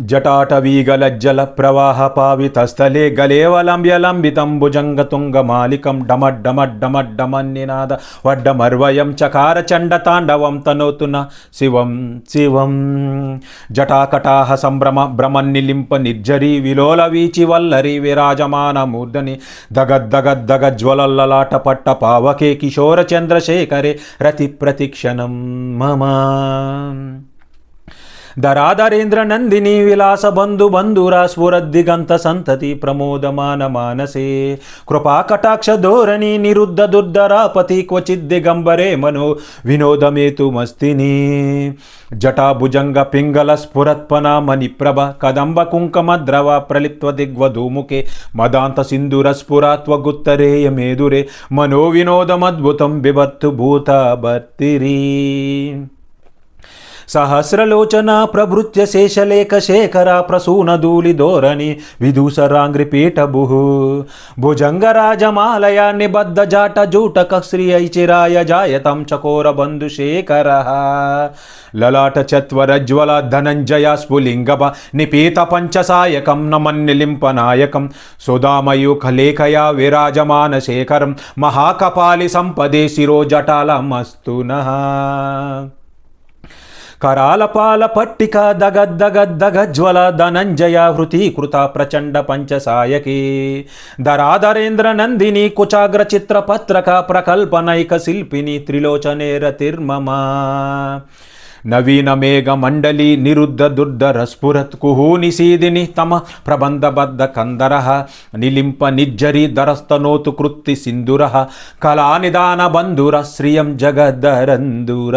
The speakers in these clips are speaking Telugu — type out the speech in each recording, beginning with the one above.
జటాటవీగలజ్జల ప్రవాహ పావితస్థలే గలేవలంబ్యలంబితంబుజంగతుంగమాలికం డమడ్డమడ్డమడ్డమన్నినాద వడ్డమర్వయం చకార చండ తాండవం తనోతున శివం శివం. జటాకటాహ సంభ్రమ భ్రమన్నిలింప నిర్జరి విలోల వీచి వల్లరి విరాజమాన ధరాధరేంద్ర నందిని విలాస బంధు బంధురా స్ఫురద్దిగంత సంతతి ప్రమోదమాన మానసే. కృపా కటాక్ష ధోరణి నిరుద్ధ దుర్ధరాపతి క్వచిద్ దిగంబరే మనో వినోదమేతు మస్తిని. జటాభుజంగ పింగళ స్ఫురత్పన మణిప్రభ కదంబ కుంకమ ద్రవ ప్రలిప్త్వ దిగ్వధూముఖే మదాంత సింధుర స్ఫురాత్వగుత్తరేయ మేధురే. మనో వినోదమద్భుతం బిభర్తు భూత భర్తిరీ. సహస్రలోచన ప్రభృత్య శేషలేఖ శేఖర ప్రసూన ధూళి ధోరణి విదూసరాంగ్రి పీఠభు భుజంగరాజమాలయ నిబద్ధ జాట జూటక శ్రీ ఐచిరాయ జాయతం చకోర బంధు శేఖర. లలాట చత్వరజ్వల ధనంజయ స్ఫులింగభ నిపీత పంచసాయకం నమన్నిలింప నాయకం. సుధామయూఖ లేఖయా విరాజమాన శేఖరం మహాకపాలి సంపదే కరాలపాల పట్టిక దగద్దగద్దగ జ్వల ధనంజయ హృతీకృత ప్రచండ పంచసాయకి. దరాధరేంద్ర నందిని కుచాగ్ర చిత్ర పత్రక ప్రకల్పనైక శిల్పిని త్రిలోచనేర తిర్మమ. నవీన మేఘ మండలి నిరుద్ధ దుర్ధర స్ఫురత్ కుహూని సీదిని తమ ప్రబంధబద్ధ కందర నిలింప నిజ్జరి దరస్తనోతు కృత్తి సింధుర కళానిదాన బంధుర శ్రియం జగదరంధుర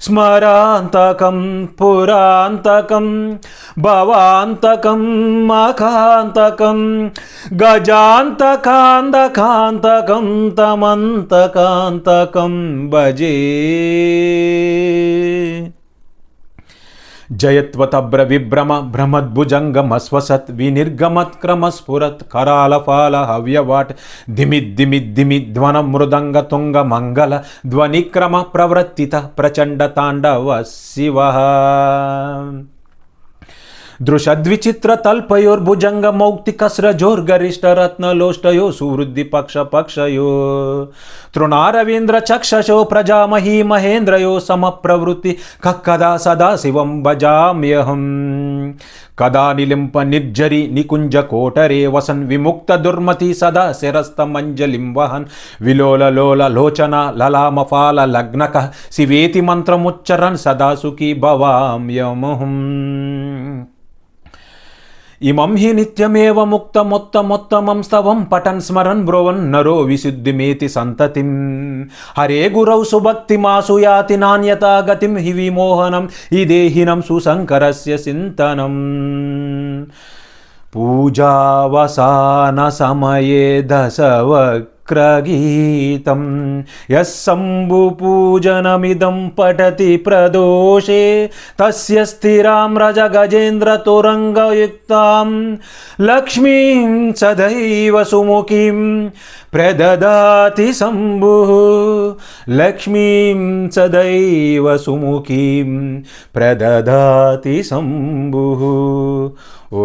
స్మరచ్చిదం పురచ్చిదం భవచ్చిదం మకచ్చిదం గజచ్చిదం దగచ్చిదం తమంతకచ్చిదం భజే అకర్వ సర్వ జయత్వతభ్ర విభ్రమ భ్రమద్భుజంగమస్వసత్ వినిర్గమత్క్రమ స్ఫురత్ కరాలఫాల హవ్యవాట్ ధిమిద్దిమిద్దిమిధ్వన మృదంగ తుంగ మంగళ ధ్వనిక్రమ ప్రవర్తిత ప్రచండ తాండవ శివ. దృశద్విచిత్ర తల్పయోర్భుజంగ మౌక్తికస్రజోర్గరిష్ట రత్నలోష్టయో సువృద్ధి పక్ష పక్షయో తృణారవీంద్ర చక్షశో ప్రజామహీ మహేంద్రయో సమప్రవృత్తి కక్కదా సదా శివం భజామ్యహం. కదా నిలింప నిర్జరి నికుంజ కోటరే వసన్ విముక్త దుర్మతి సదా శిరస్తమంజలిం వహన్ విలోల లోల లోచన లలామఫాల లగ్నక శివేతి మంత్రముచ్చరన్ సదా సుఖీ భవామ్యమహం. ఇమం హి నిత్యమేవ ముక్త మొత్త మొత్తమం స్తవం పఠన్ స్మరన్ బ్రువన్ నరో విశుద్ధిమేతి సంతతిం. హరే గురౌ సుభక్తి మాసు యాతి నాణ్యతా గతిం హి విమోహనం. ఈ దేహినం సుశంకరస్య చింతనం. పూజావసాన సమయే దశవక్ దశవక్రగీతం యస్సంభుపూజనమిదం పఠతి ప్రదోషే తస్య స్థిరాం రజ గజేంద్ర తురంగయుక్తాం లక్ష్మీం సదైవ సుముఖీం ప్రదదాతి శంభు లక్ష్మీం సదైవ సుముఖీం ప్రదదాతి శంభు ఓ